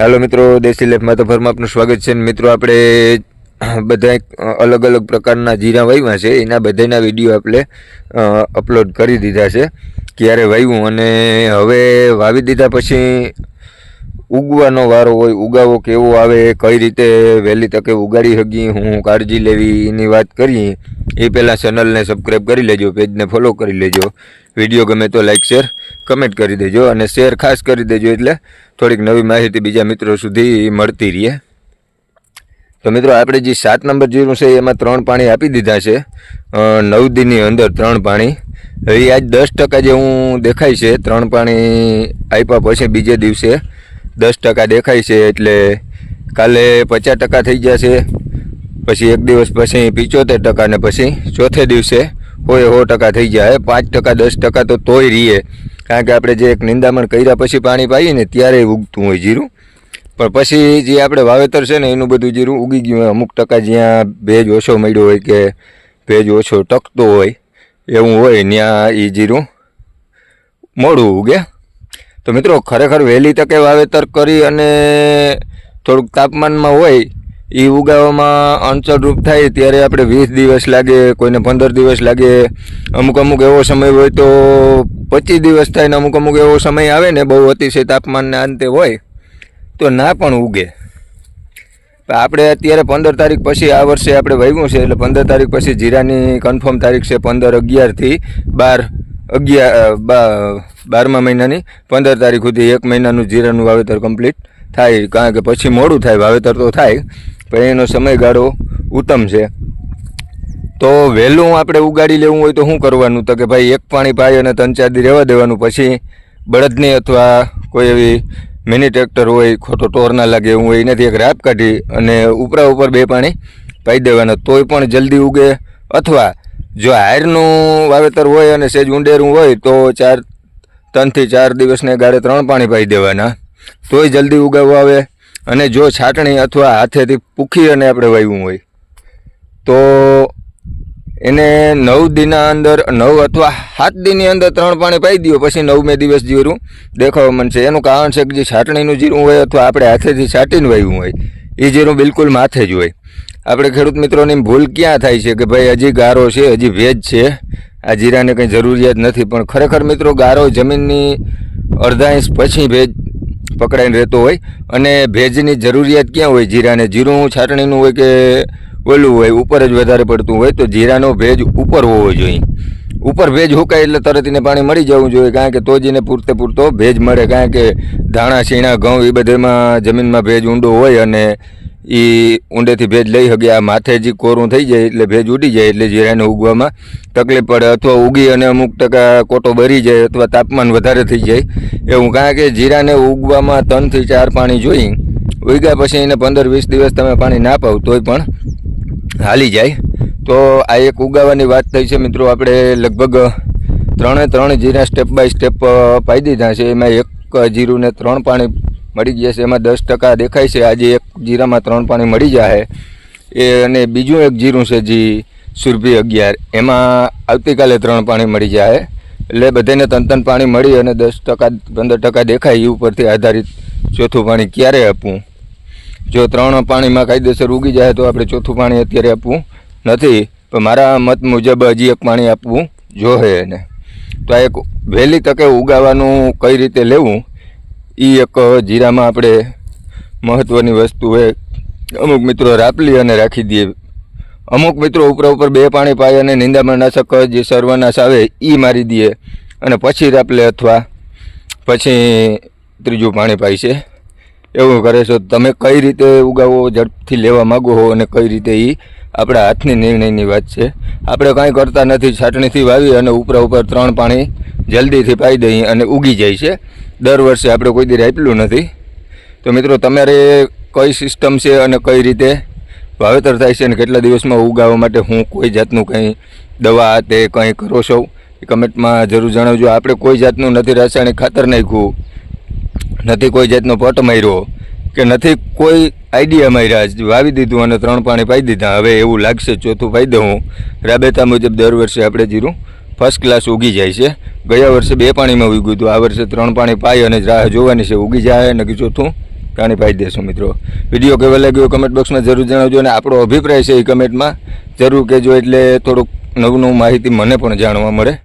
હાલો મિત્રો, દેશી લેફમાં તો ફરમાં આપનું સ્વાગત છે મિત્રો આપણે બધા અલગ અલગ પ્રકારના જીરા વાવ્યા છે. એના બધાના વીડિયો આપણે અપલોડ કરી દીધા છે. ક્યારે વાવ્યું અને હવે વાવી દીધા પછી ઉગવાનો વારો હોય, ઉગાવો કેવો આવે, કઈ રીતે વહેલી તકે ઉગાડી શકીએ, હું કાળજી લેવી એની વાત કરીએ. એ પહેલાં ચેનલને સબસ્ક્રાઈબ કરી લેજો પેજને ફોલો કરી લેજો. વીડિયો ગમે તો લાઈક શેર કમેન્ટ કરી દેજો અને શેર ખાસ કરી દેજો એટલે થોડીક નવી માહિતી બીજા મિત્રો સુધી મળતી રહે. તો મિત્રો, આપણે જે સાત નંબર જીરું છે, એમાં ત્રણ પાણી આપી દીધા છે. નવ દિનની અંદર ત્રણ પાણી. હવે આજ દસ ટકા જે હું દેખાય છે, ત્રણ પાણી આપ્યા પછી બીજે દિવસે દસ ટકા દેખાય છે એટલે કાલે પચાસ ટકા થઈ જશે. પછી એક દિવસ પછી પિચોતેર ટકા ને પછી ચોથે દિવસે હોય સો ટકા થઈ જાય પાંચ ટકા, દસ ટકા તો તોય રહીએ કારણ કે આપણે જે એક નિંદામણ કર્યા પછી પાણી પાઈએ ને ત્યારે ઉગતું હોય જીરું. પણ પછી જે આપણે વાવેતર છે ને, એનું બધું જીરું ઉગી ગયું. હોય અમુક ટકા જ્યાં ભેજ ઓછો મળ્યો હોય કે ભેજ ઓછો ટકતો હોય, એવું હોય, ત્યાં એ જીરું મોડું ઉગે. તો મિત્રો, ખરેખર વહેલી તકે વાવેતર કરી અને થોડુંક તાપમાનમાં હોય એ ઉગાવવામાં અણચળરૂપ થાય ત્યારે આપણે વીસ દિવસ લાગે, કોઈને પંદર દિવસ લાગે. અમુક અમુક એવો સમય હોય તો પચીસ દિવસ થાય ને અમુક અમુક એવો સમય આવે ને બહુ અતિશય તાપમાનના અંતે હોય, તો ના પણ ઉગે. આપણે અત્યારે પંદર તારીખ પછી આ વર્ષે આપણે વાવ્યું છે, એટલે પંદર તારીખ પછી જીરાની કન્ફર્મ તારીખ છે પંદર અગિયારથી બાર, અગિયાર બારમા મહિનાની. પંદર તારીખ સુધી એક મહિનાનું જીરાનું વાવેતર કમ્પ્લીટ થાય, કારણ કે પછી મોડું થાય, વાવેતર તો થાય. પણ એનો સમયગાળો ઉત્તમ છે. તો વહેલું આપણે ઉગાડી લેવું હોય તો શું કરવાનું? તો કે ભાઈ એક પાણી પાઈ અને ત્રણ ચાર દી રહેવા દેવાનું, પછી બળદની અથવા કોઈ એવી મિની ટ્રેક્ટર હોય, ખોટો ટોર ના લાગે એવું હોય, એનાથી એક રાપ કાઢી અને ઉપરા ઉપર બે પાણી પાઈ દેવાના. તોય પણ જલ્દી ઉગે. અથવા જો હાયરનું વાવેતર હોય અને સેજ ઊંડેરું હોય, તો ચાર ત્રણથી ચાર દિવસને ગાળે ત્રણ પાણી પાઈ દેવાના. તોય જલ્દી ઉગાવવા આવે. અને જો છાટણી અથવા હાથેથી પૂખી અને આપણે વાવ્યું હોય, તો એને નવ દિનના અંદર, નવ અથવા સાત દિનની અંદર ત્રણ પાણી પાઈ દો, પછી નવમે દિવસ જીરું દેખાવા મળશે એનું કારણ છે કે જે છાટણીનું જીરું હોય અથવા આપણે હાથેથી છાટીને વાવ્યું હોય એ જીરું બિલકુલ માથે જ હોય. આપણે ખેડૂત મિત્રોની ભૂલ ક્યાં થાય છે કે ભાઈ હજી ગારો છે, હજી ભેજ છે? આ જીરાને કંઈ જરૂરિયાત નથી, પણ ખરેખર મિત્રો, ગારો જમીનની અડધા ઇંચ પછી ભેજ પકડાઈને રહેતો હોય અને ભેજની જરૂરિયાત ક્યાં હોય? જીરાને જીરું છાટણીનું હોય કે ઓલું હોય? ઉપર જ વધારે પડતું હોય તો જીરાનો ભેજ ઉપર હોવો જોઈએ. ઉપર ભેજ હુકાય એટલે તરત એને પાણી મળી જવું જોઈએ. કારણ કે તો જ એને પૂરતે પૂરતો ભેજ મળે. કારણ કે ધાણા, શીણા, ઘઉં એ બધામાં જમીનમાં ભેજ ઊંડો હોય અને એ ઊંડેથી ભેજ લઈ શકે આ માથે જે કોરું થઈ જાય એટલે ભેજ ઉડી જાય એટલે જીરાને ઉગવામાં તકલીફ પડે અથવા ઉગી અને અમુક ટકા કોટો બરી જાય અથવા તાપમાન વધારે થઈ જાય. એવું કારણ કે જીરાને ઉગવામાં ત્રણથી ચાર પાણી જોઈ, ઉગ્યા પછી એને પંદર વીસ દિવસ તમે પાણી ના પાવ તોય પણ હાલી જાય. તો આ એક ઉગાવાની વાત થઈ છે મિત્રો, આપણે લગભગ ત્રણે ત્રણ જીરા સ્ટેપ બાય સ્ટેપ પાઈ દીધા છે. એમાં એક જીરુંને ત્રણ પાણી મળી ગયા છે. એમાં દસ ટકા દેખાય છે. આજે એક જીરામાં ત્રણ પાણી મળી જાય એ અને બીજું એક જીરું છે જે સુરભી અગિયાર. એમાં આવતીકાલે ત્રણ પાણી મળી જાય એટલે બધાને ત્રણ ત્રણ પાણી મળી અને દસ ટકા, પંદર ટકા દેખાય. એ ઉપરથી આધારિત ચોથું પાણી ક્યારે આપવું? જો ત્રણ પાણીમાં કાયદેસર ઉગી જાય તો આપણે ચોથું પાણી અત્યારે આપવું નથી. પણ મારા મત મુજબ હજી એક પાણી આપવું જોઈએ એને. તો આ એક વહેલી તકે ઉગાવાનું કઈ રીતે લેવું? એ એક જીરામાં આપણે મહત્ત્વની વસ્તુ હોય અમુક મિત્રો રાપલી અને રાખી દઈએ. અમુક મિત્રો ઉપરા ઉપર બે પાણી પાય અને નિંદામણનાશક જે સર્વનાશ આવે એ મારી દઈએ. અને પછી રાપલે અથવા પછી ત્રીજું પાણી પાય છે. એવું કરે છો. તમે કઈ રીતે ઉગાવો, ઝડપથી લેવા માગો હો અને કઈ રીતે એ આપણા હાથની નિર્ણયની વાત છે. આપણે કાંઈ કરતા નથી, છાટણીથી વાવી અને ઉપરા ઉપર ત્રણ પાણી જલ્દીથી પાઈ દઈએ અને ઉગી જાય છે. દર વર્ષે આપણે કોઈ દી આપેલું નથી. તો મિત્રો, તમારે કઈ સિસ્ટમ છે અને કઈ રીતે વાવેતર થાય છે અને કેટલા દિવસમાં ઉગાવવા માટે હું કોઈ જાતનું કંઈ દવા તે કંઈ કરો છો, એ કમેન્ટમાં જરૂર જણાવજો. આપણે કોઈ જાતનું નથી રાસાયણિક ખાતર નાખ્યું, નથી કોઈ જાતનો પટ માર્યો, કે નથી કોઈ આઈડિયા માર્યા. વાવી દીધું અને ત્રણ પાણી પાઈ દીધા. હવે એવું લાગશે ચોથું પાઈ દઉં રાબેતા મુજબ દર વર્ષે આપણે જીરું ફર્સ્ટ ક્લાસ ઉગી જાય છે. ગયા વર્ષે બે પાણીમાં ઉગ્યું હતું. આ વર્ષે ત્રણ પાણી પાઈ અને રાહ જોવાની છે. ઉગી જાય અને કે ચોથું પાણી પાઈ દેશું મિત્રો. વીડિયો કેવો લાગ્યો કમેન્ટ બોક્સમાં જરૂર જણાવજો અને આપણો અભિપ્રાય છે એ કમેન્ટમાં જરૂર કહેજો એટલે થોડુંક નવું નવું માહિતી મને પણ જાણવા મળે.